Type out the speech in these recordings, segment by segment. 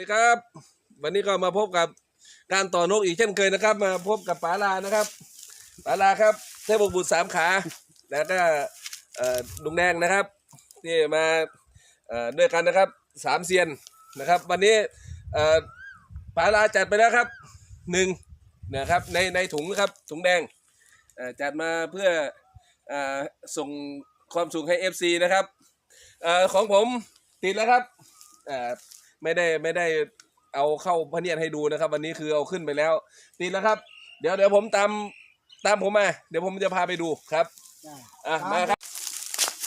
ดีครับ วันนี้ก็มาพบกับการต่อนกอีกเช่นเคยนะครับ มาพบกับป๋าลานะครับป๋าลาครับเทพบุตรสามขา แล้วก็ลุงแดงนะครับที่มาด้วยกันนะครับสามเซียนนะครับ วันนี้ป๋าลาจัดไปแล้วครับหนึ่งนะครับในในถุงนะครับถุงแดงจัดมาเพื่ออส่งความสุขให้ FC นะครับออของผมติดแล้วครับ ไม่ได้ไม่ได้เอาเข้าพระเนียดให้ดูนะครับ วันนี้คือเอาขึ้นไปแล้วติดแล้วครับ เดี๋ยวเดี๋ยวผมตามตามผมมา เดี๋ยวผมจะพาไปดูครับได้อะมาครับ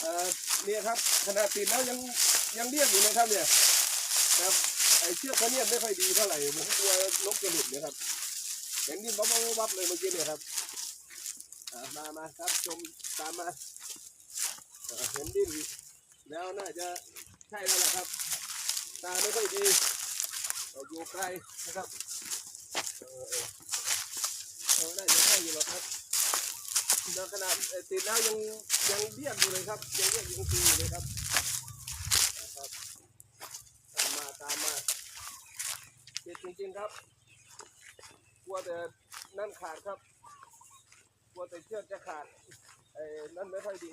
เอ่อเนี่ยครับขนาดติดแล้วยังยังเรียกอยู่เลยครับเนี่ยครับไอเชือกพระเนียดไม่ค่อยดีเท่าไหร่ผมกลัวนกจะหลุดเนี่ยครับเห็นดินบ๊อบบ๊อบบ๊อบเลยเมื่อกี้เนี่ยครับอะมามาครับชมตามมาเอ่อเห็นดินแล้วน่าจะใช่แล้วล่ะครับ ตาไม่ค่อยดีเอ่อยู่ไกลนะครับเออเออเออน่าจะใช่อยู่หรอกครับแล้วขนาดติดแล้วยังยังเรียอยู่เลยครับ ยังเรียยังตีอยู่เลยครับนะครับตามมาตามมาติดจริงๆครับกลัวแต่นั่นขาดครับกลัวแต่เชือกจะขาดไอ้นั่นไม่ค่อยดี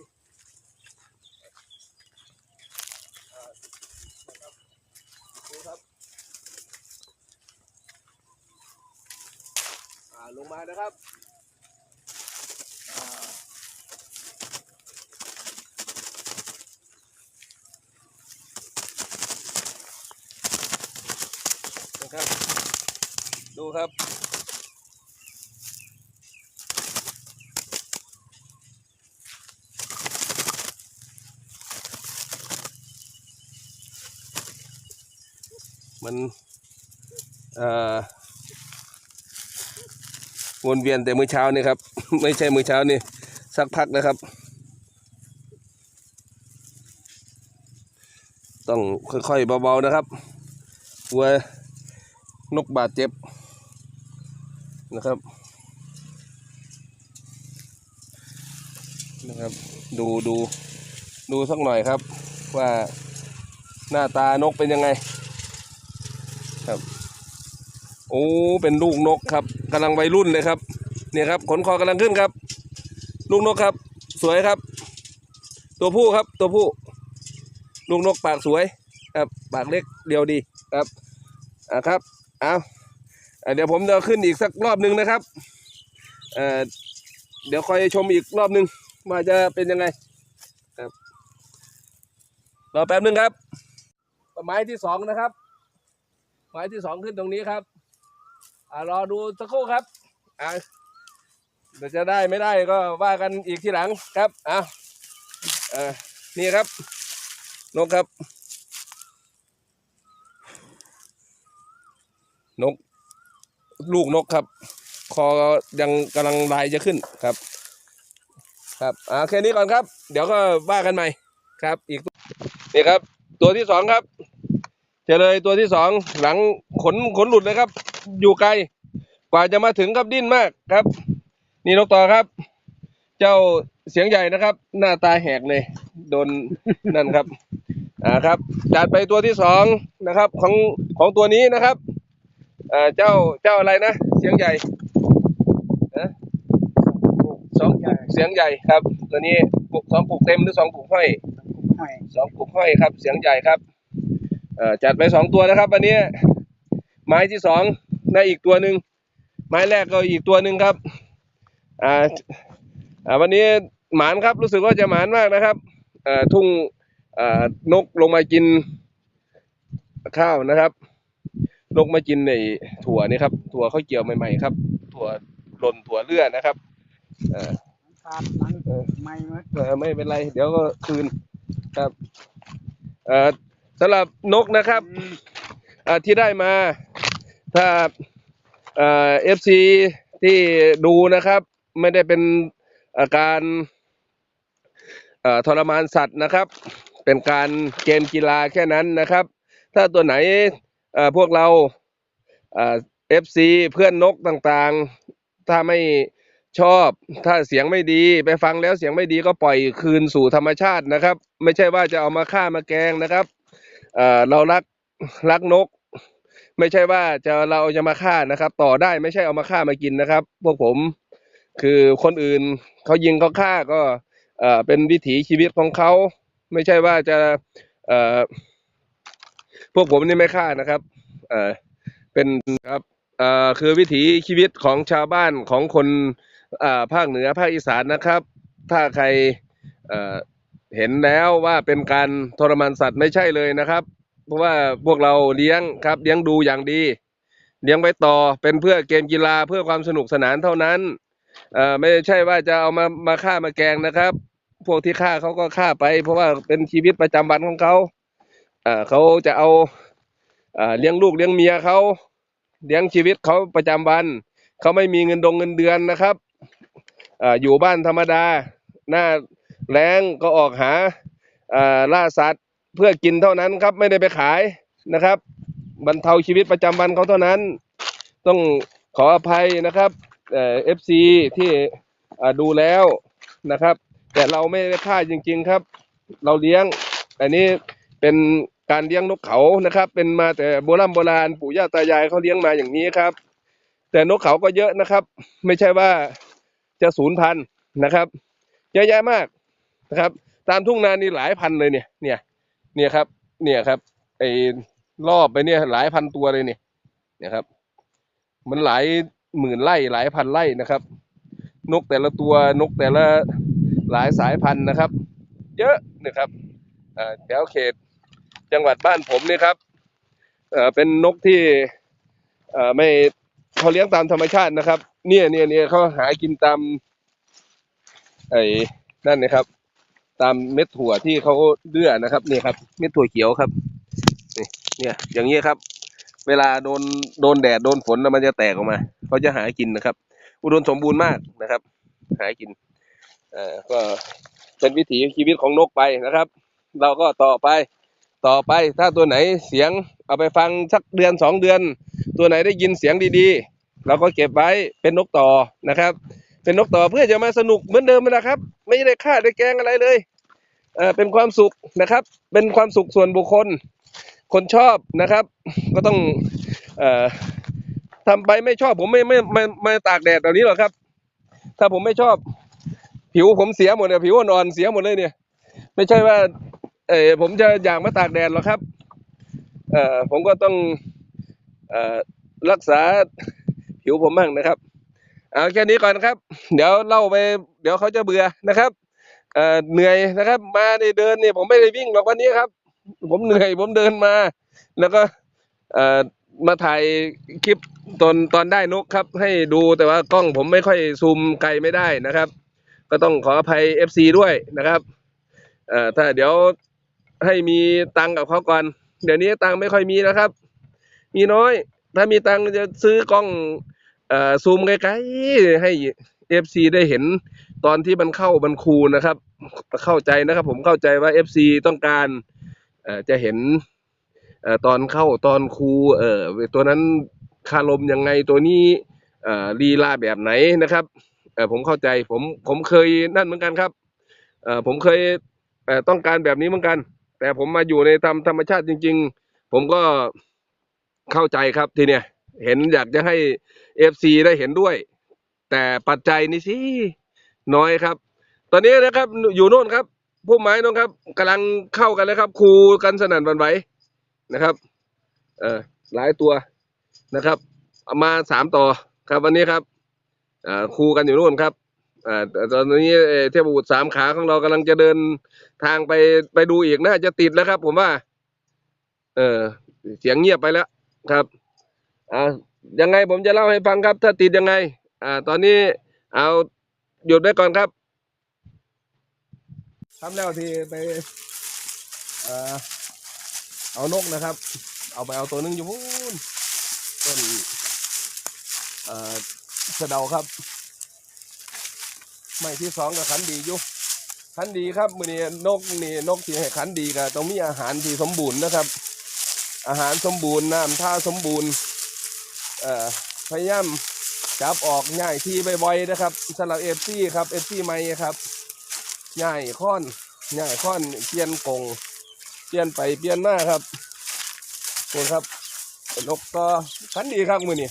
อ่านะครับ ดูครับ อ่า ลงมานะครับนะครับ ดูครับ มัน เอ่อ วนเวียนแต่มื้อเช้านี่ครับ ไม่ใช่มื้อเช้านี่สักพักนะครับ ต้องค่อยๆเบาๆนะครับกลัวนกบาดเจ็บนะครับนะครับดูดูดูสักหน่อยครับว่าหน้าตานกเป็นยังไงครับ โอ้เป็นลูกนกครับกำลังวัยรุ่นเลยครับเนี่ยครับขนคอกำลังขึ้นครับ ลูกนกครับ สวยครับ ตัวผู้ครับตัวผู้ ลูกนกปากสวยครับปากเล็กเดียวดีครับอ่าครับเอาอ่าเดี๋ยวผมจะขึ้นอีกสักรอบหนึ่งนะครับเอ่อเดี๋ยวคอยชมอีกรอบหนึ่งว่าจะเป็นยังไงครับรอแป๊บหนึ่งครับไม้ที่สองนะครับ ไม้ที่สองขึ้นตรงนี้ครับ อ่ารอดูสักครู่ครับอ่าเดี๋ยวจะได้ไม่ได้ก็ว่ากันอีกทีหลังครับอะเอ่านี่ครับนกครับ นก ลูกนกครับ คอยังกำลังลายจะขึ้นครับ ครับอ่าแค่นี้ก่อนครับ เดี๋ยวก็ว่ากันใหม่ครับ อีกนี่ครับ ตัวที่สองครับเจเลยตัวที่สองหลังขนขนหลุดเลยครับ อยู่ไกล กว่าจะมาถึงครับดิ้นมากครับ นี่นกต่อครับ เจ้าเสียงใหญ่นะครับ หน้าตาแหกเลย โดนนั่นครับอ่าครับจัดไปตัวที่สองนะครับ ของของตัวนี้นะครับอ่าเจ้าเจ้าอะไรนะเสียงใหญ่นะสองปุกเสียงใหญ่ครับ ตัวนี้ปุกสองปุกเต็มหรือสองปุกห้อยหอยสองปุกห้อยครับ เสียงใหญ่ครับเอ่อจัดไปสองตัวนะครับ วันนี้ไม้ที่สอง ได้อีกตัวหนึ่งไม้แรกก็อีกตัวหนึ่งครับอ่าอ่าวันนี้หมานครับรู้สึกว่าจะหมานมากนะครับเอ่อทุ่งเอ่อนกลงมากินข้าวนะครับนกมากินในถั่วนี่ครับถั่วข้าวเกี่ยวใหม่ๆครับ ถั่วหล่นถั่วเลือดนะครับเอ่อขาดหลังไม่เมื่อเอ่อไม่เป็นไร เดี๋ยวก็คืนครับเอ่อสำหรับนกนะครับอ่าที่ได้มา ถ้าเอฟซีที่ดูนะครับ ไม่ได้เป็นอาการทรมานสัตว์นะครับ เป็นการเกมกีฬาแค่นั้นนะครับ ถ้าตัวไหนพวกเราเอฟซีเพื่อนนกต่างๆ ถ้าไม่ชอบถ้าเสียงไม่ดีไปฟังแล้วเสียงไม่ดีก็ปล่อยคืนสู่ธรรมชาตินะครับ ไม่ใช่ว่าจะเอามาฆ่ามาแกงนะครับเเรารักรักนก ไม่ใช่ว่าจะเราจะมาฆ่านะครับ ต่อได้ไม่ใช่เอามาฆ่ามากินนะครับ พวกผมคือคนอื่นเขายิงเขาฆ่าก็เอ่อเป็นวิถีชีวิตของเขาไม่ใช่ว่าจะเอ่อพวกผมนี่ไม่ฆ่านะครับเอ่อเป็นครับเอ่อคือวิถีชีวิตของชาวบ้านของคนอ่าภาคเหนือภาคอีสานนะครับ ถ้าใครเอ่อเห็นแล้วว่าเป็นการทรมานสัตว์ไม่ใช่เลยนะครับ เพราะว่าพวกเราเลี้ยงครับ เลี้ยงดูอย่างดี เลี้ยงไว้ต่อเป็นเพื่อเกมกีฬาเพื่อความสนุกสนานเท่านั้นเอ่อไม่ใช่ว่าจะเอามามาฆ่ามาแกงนะครับ พวกที่ฆ่าเขาก็ฆ่าไป เพราะว่าเป็นชีวิตประจำวันของเขาเอ่อเขาจะเอาเอ่อเลี้ยงลูกเลี้ยงเมียเขาเลี้ยงชีวิตเขาประจำวันเขาไม่มีเงินดงเงินเดือนนะครับเอ่ออยู่บ้านธรรมดา หน้าแรงก็ออกหาเอ่อล่าสัตว์ เพื่อกินเท่านั้นครับ ไม่ได้ไปขายนะครับบรรเทาชีวิตประจำวันเขาเท่านั้น ต้องขออภัยนะครับเอฟซีที่ดูแล้วนะครับ แต่เราไม่ได้ฆ่าจริง ๆครับ เราเลี้ยงอันนี้เป็นการเลี้ยงนกเขานะครับ เป็นมาแต่โบราณโบราณปู่ย่าตายายเขาเลี้ยงมาอย่างนี้ครับ แต่นกเขาก็เยอะนะครับ ไม่ใช่ว่าจะสูญพันนะครับเยอะแยะมากนะครับ ตามทุ่งนานี่หลายพันเลยเนี่ยเนี่ย เนี่ยครับ เนี่ยครับ ไอ้รอบไปเนี่ยหลายพันตัวเลยเนี่ยเนี่ยครับ มันหลายหมื่นไร่หลายพันไร่นะครับ นกแต่ละตัวนกแต่ละหลายสายพันธุ์นะครับ เยอะนะครับแถวเขตจังหวัดบ้านผมเนี่ยครับเป็นนกที่ไม่เขาเลี้ยงตามธรรมชาตินะครับ เนี่ยเนี่ยเนี่ยเขาหากินตามไอ้นั่นนะครับ ตามเม็ดถั่วที่เขาเลือนะครับนี่ครับ เม็ดถั่วเขียวครับนี่เนี่ยอย่างนี้ครับ เวลาโดนโดนแดดโดนฝนแล้วมันจะแตกออกมาเขาจะหากินนะครับ อุดมสมบูรณ์มากนะครับ หากินเอ่อก็เป็นวิถีชีวิตของนกไปนะครับ เราก็ต่อไปต่อไปถ้าตัวไหนเสียงเอาไปฟังสักเดือนสองเดือน ตัวไหนได้ยินเสียงดีๆ เราก็เก็บไว้เป็นนกต่อนะครับ เป็นนกต่อเพื่อจะมาสนุกเหมือนเดิมนะครับ ไม่ได้ฆ่าได้แกงอะไรเลย เออเป็นความสุขนะครับ เป็นความสุขส่วนบุคคล คนชอบนะครับ ก็ต้องเอ่อทำไปไม่ชอบผมไม่ไม่ไม่ไม่ตากแดดแบบนี้หรอกครับ ถ้าผมไม่ชอบ ผิวผมเสียหมดเนี่ยผิวอ่อนๆเสียหมดเลยเนี่ย ไม่ใช่ว่า เออผมจะอยากมาตากแดดหรอกครับ เอ่อผมก็ต้องเอ่อรักษาผิวผมบ้างนะครับ เอาแค่นี้ก่อนครับ เดี๋ยวเล่าไป เดี๋ยวเขาจะเบื่อนะครับ เอ่อเหนื่อยนะครับ มาในเดินเนี่ยผมไม่ได้วิ่งหรอกวันนี้ครับ ผมเหนื่อยผมเดินมา แล้วก็เอ่อมาถ่ายคลิปตอนตอนได้นกครับ ให้ดูแต่ว่ากล้องผมไม่ค่อยซูมไกลไม่ได้นะครับ ก็ต้องขออภัย FC ด้วยนะครับเอ่อถ้าเดี๋ยวให้มีตังค์กับเขาก่อน เดี๋ยวนี้ตังค์ไม่ค่อยมีนะครับ มีน้อย ถ้ามีตังค์จะซื้อกล้องเอ่อซูมไกลๆให้เอฟซีได้เห็น ตอนที่มันเข้ามันคูนะครับ เข้าใจนะครับ ผมเข้าใจว่าเอฟซีต้องการจะเห็นตอนเข้าตอนคูเออตัวนั้นคารมยังไงตัวนี้ลีลาแบบไหนนะครับผมเข้าใจผมผมเคยนั่นเหมือนกันครับผมเคยเต้องการแบบนี้เหมือนกัน แต่ผมมาอยู่ในธรรมธรรมชาติจริง ๆ ผมก็เข้าใจครับทีเนี้ยเห็นอยากจะให้เอฟซีได้เห็นด้วย แต่ปัจจัยนี่สิ น้อยครับ ตอนนี้นะครับอยู่โน่นครับผู้ไม้โน่นครับกำลังเข้ากันเลยครับ คูกันสนั่นหวันไหวนะครับ เออหลายตัวนะครับเอามาสามต่อครับวันนี้ครับอ่าคูกันอยู่โน่นครับอ่าตอนนี้เทพบุตรสามขาของเรากำลังจะเดินทางไปไปดูอีกน่าจะติดแล้วครับ ผมว่า เออเสียงเงียบไปแล้วครับอ่ายังไงผมจะเล่าให้ฟังครับ ถ้าติดยังไง อ่า ตอนนี้เอา หยุดไว้ก่อนครับทำแล้วที่ไปเอานกนะครับ เอาไปเอาตัวหนึงอยู่พูนต้นเสะเดาครับ ไม่ที่สองกับขันดีอยู่ขันดีครับมือนี้นกนี่นกที่ให้ขันดีก็ต้องมีอาหารที่สมบูรณ์นะครับ อาหารสมบูรณ์น้ำท่าสมบูรณ์พยายาม จับออกง่ายทีบ่อยๆนะครับสำหรับเอฟซีครับเอฟซีไม่ครับง่ายค้อนง่ายค้อนเปลี่ยนกงเปลี่ยนไปเปลี่ยนมาครับนี่ครับนกก็ขันดีครับมือนี้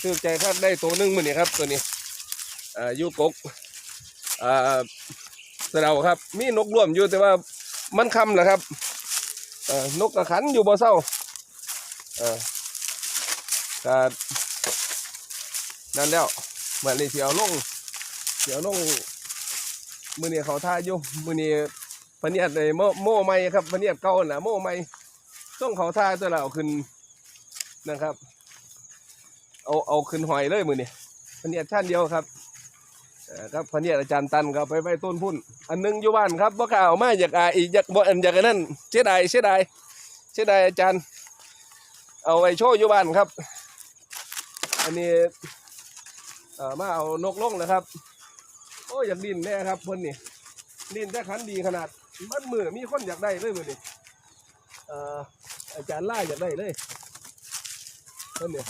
ซื้อใจครับได้ตัวหนึงมือนี้ครับตัวนี้อ่ายูกกอ่าเสะเดาครับ มีนกร่วมอยู่แต่ว่ามันคำแหละครับอ่อนกกระขันอยู่บ่เศร้าเออก็ นั่นแล้วเหมือนนี่เสียวลงเสียวลงมือเนี้เขาท่าอยู่มือเนี้พเนียดเลยโม่โม่ไม่ครับพเนียดเก่าน่ะโม่ไม่ต้องเขาท่าตัวเราเอาขึ้นนะครับ เอาเอาขึ้นหอยเลยมือเนี้พเนียดชั้นเดียวครับครับพเนียดอาจารย์ตันก็ไปไว้ต้นพุ่น อันหนึงอยู่บ้านครับบ่กล้าเอามาอยากอายอีกอยากบ่อันอยากนนั้นเสียดายเสียดายเสียดายอาจารย์ เอาไว้โชว์อยู่บ้านครับ อันนี้ เอ่อมาเอานกลงนะครับ โอ้ยอยากดินแน่ครับเพิ่นนี่ดินแต่ขันดีขนาดมันมือมีคนอยากได้เลยมือนี่เอ่ออาจารย์ล่าอยากได้เลยเพิ่นนี่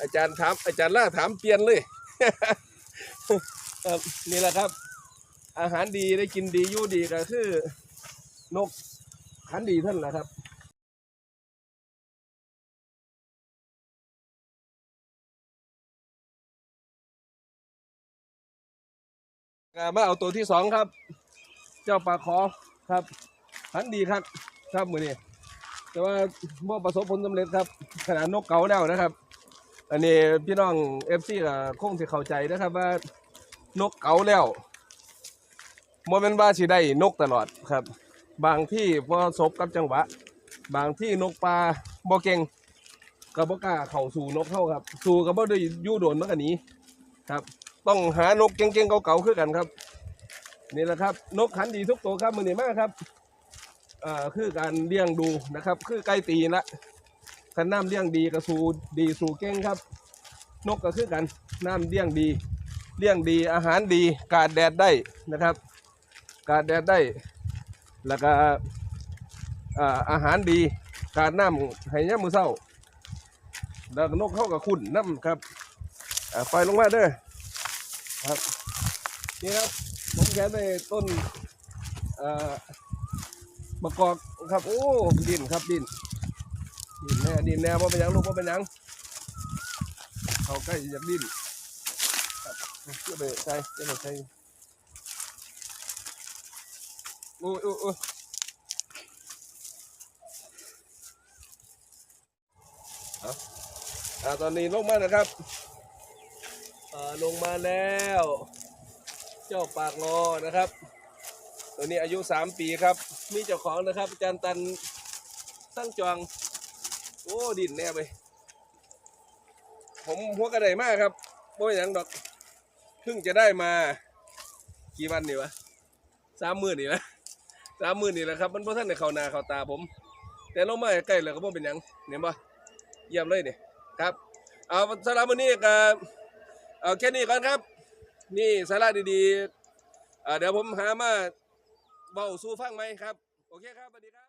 อาจารย์ถามอาจารย์ล่าถามเปลี่ยนเลยครับนี่แหละครับ อาหารดีได้กินดีอยู่ดีก็คือ นกขันดีเท่านนแหละครับ มาเอาตัวที่สองครับ เจ้าปลาคอครับพันดีครับ ครับมือนี้แต่ว่าบ่ประสบผลสำเร็จครับ ขนาดนกเก๋าแล้วนะครับ อันนี้พี่น้องเอฟซีก็คงจะเข้าใจนะครับว่านกเก๋าแล้วโมเมนว่าสิได้นกตลอดครับ บางที่ประสบกับจังหวะ บางที่นกปลาบ่เก่งก็บ่กล้าเข้าสู่นกเข้าครับ สู่ก็บ่ได้ยู่โดนมันก็หนีครับ ต้องหานกเก่งๆเก่าๆคือกันครับ นี่แหละครับ นกขันดีทุกตัวครับมือนี้มากครับอ่อคือการเลี้ยงดูนะครับ คือใกล้ตีนละขันน้ำเลี้ยงดีกับสูดีสู่เก่งครับ นกก็คือกันน้ำเลี้ยงดีเลี้ยงดีอาหารดี กาดแดดได้นะครับ กาดแดดได้ แล้วก็อาหารดี กาดน้ำให้ย่ำมือเศร้าแล้วนกเข้ากับคุณน้ำครับไฟลงมาเด้อ ครับ นี่ครับ ผมแค่ในต้นมะกอกครับ โอ้ ดินครับดิน ดินแน่ดินแน่ว่าเป็นยังลูกว่าเป็นยังเขาใกล้จะดินครับเจะไปใส่เจะไปใส่โอ้ยโอ้ยโอ้ยเอาอ่าตอนนี้ลงมานะครับ ลงมาแล้ว เจ้าปากงอนะครับ ตัวนี้อายุสามปีครับ มีเจ้าของนะครับอาจารย์ตันตั้งจองโอ้ดินแน่ไปผมหัวกระไดมากครับโอ้ยยังดอกเพิ่งจะได้มา กี่วันนี่วะสามหมื่นนี่นะสามหมื่นนี่แหละครับ มันเพราะท่านในเขานาเขาตาผม แต่ลงมาใกล้เลยก็บ่เป็นหยังเนี่ยบ่เยี่ยมเลยเนี่ยครับ เอาสำหรับวันนี้ก็ เอาแค่นี้ก่อนครับ นี่สาระดีๆอ่าเดี๋ยวผมหามาเบาสู้ฟังไหมครับ โอเคครับสวัสดีครับ